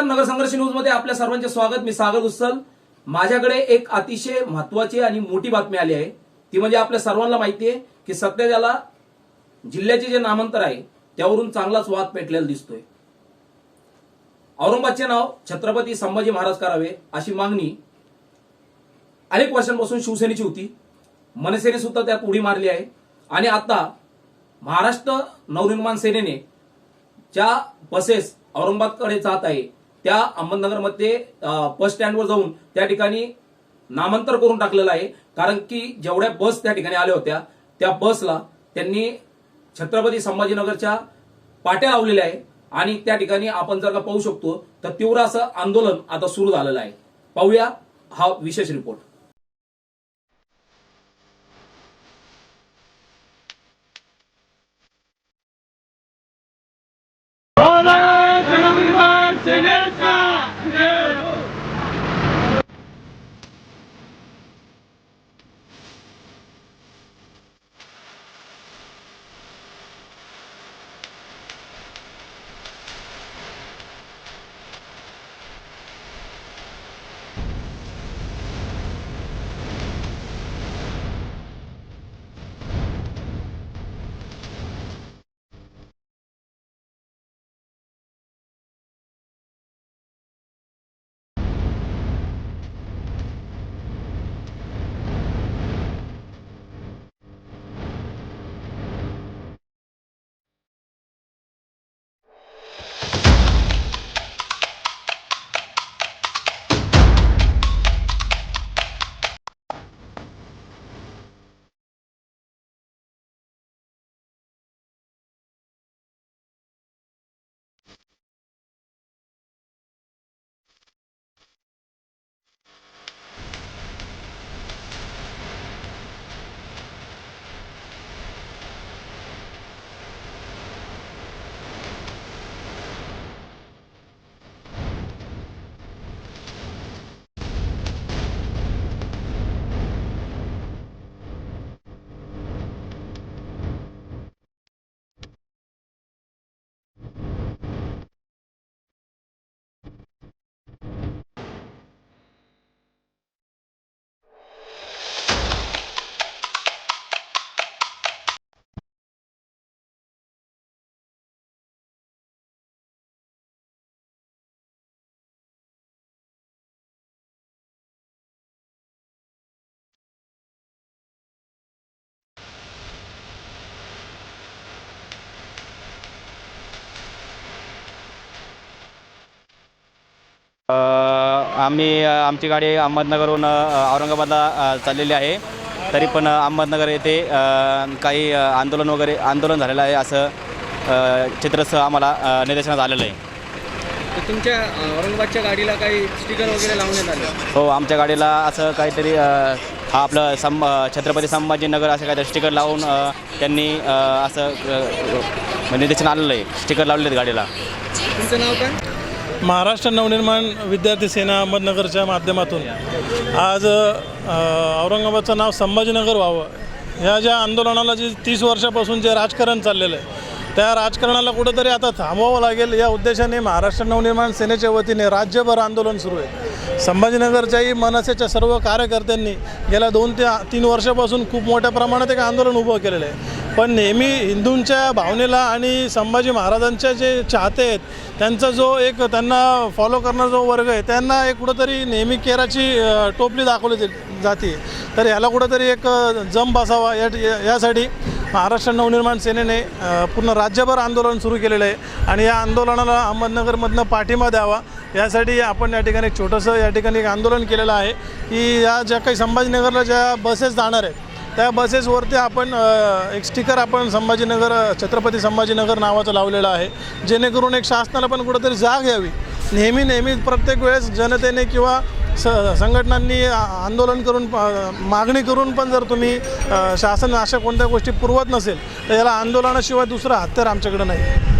नगरसंघर्ष न्यूजमध्ये आपल्या सर्वांचे स्वागत. मी सागर उत्सल माझ्याकडे एक अतिशय महत्वाची आणि मोठी बातमी आली आहे. ती म्हणजे आपल्या सर्वांना माहिती आहे की सध्या ज्याला जिल्ह्याचे जे नामांतर आहे त्यावरून चांगलाच वाद पेटलेला दिसतोय. औरंगाबादचे नाव छत्रपती संभाजी महाराज करावे अशी मागणी अनेक वर्षांपासून शिवसेनेची होती. मनसेने सुद्धा त्यात उडी मारली आहे. आणि आता महाराष्ट्र नवनिर्माण सेनेने ज्या बसेस औरंगाबादकडे जात आहे त्या अहमदनगरमध्ये बस स्टँडवर जाऊन त्या ठिकाणी नामांतर करून टाकलेलं आहे. कारण की जेवढ्या बस त्या ठिकाणी आल्या होत्या त्या बसला त्यांनी छत्रपती संभाजीनगरच्या पाट्या लावलेल्या आहे. आणि त्या ठिकाणी आपण जर का पाहू शकतो तर तीव्र असं आंदोलन आता सुरू झालेलं आहे. पाहूया हा विशेष रिपोर्ट. आम्ही आमची गाडी अहमदनगरहून औरंगाबादला चाललेली आहे. तरी पण अहमदनगर येथे काही आंदोलन वगैरे आंदोलन झालेलं आहे असं चित्रसह आम्हाला निदर्शनात आलेलं आहे. तुमच्या औरंगाबादच्या गाडीला काही स्टिकर वगैरे लावण्यात आले? हो आमच्या गाडीला असं काहीतरी हा आपलं सं छत्रपती संभाजीनगर असं काहीतरी स्टिकर लावून त्यांनी असं निदर्शन आलेलं आहे. स्टिकर लावलेले आहेत गाडीला. तुमचं नाव काय? महाराष्ट्र नवनिर्माण विद्यार्थी सेना अहमदनगरच्या माध्यमातून आज औरंगाबादचं नाव संभाजीनगर व्हावं. ह्या ज्या आंदोलनाला जे तीस वर्षापासून जे राजकारण चाललेलं आहे त्या राजकारणाला कुठंतरी आता थांबवावं लागेल या उद्देशाने महाराष्ट्र नवनिर्माण सेनेच्या वतीने राज्यभर आंदोलन सुरू आहे. संभाजीनगरच्याही मनसेच्या सर्व कार्यकर्त्यांनी गेल्या दोन ते तीन वर्षापासून खूप मोठ्या प्रमाणात एक आंदोलन उभं केलेलं आहे. पण नेहमी हिंदूंच्या भावनेला आणि संभाजी महाराजांच्या जे चाहते आहेत त्यांचा जो एक त्यांना फॉलो करणारा जो वर्ग आहे त्यांना एक कुठंतरी नेहमी केराची टोपली दाखवली जाते तर ह्याला कुठंतरी एक जम बसावा या यासाठी महाराष्ट्र नवनिर्माण सेनेने पूर्ण राज्यभर आंदोलन सुरू केलेलं आहे आणि या आंदोलनाला अहमदनगरमधनं पाठिंबा द्यावा. यासाठी आपण या ठिकाणी एक छोटंसं या ठिकाणी एक आंदोलन केलेलं आहे की या ज्या काही संभाजीनगरला ज्या बसेस जाणार आहेत त्या बसेसवरती आपण एक स्टिकर आपण संभाजीनगर छत्रपती संभाजीनगर नावाचं लावलेलं आहे. जेणेकरून एक शासनाला पण कुठंतरी जाग यावी. नेहमी नेहमी प्रत्येक वेळेस जनतेने किंवा स संघटनांनी आंदोलन करून मागणी करून पण जर तुम्ही शासन अशा कोणत्या गोष्टी पुरवत नसेल तर याला आंदोलनाशिवाय दुसरं हत्यार आमच्याकडे नाही.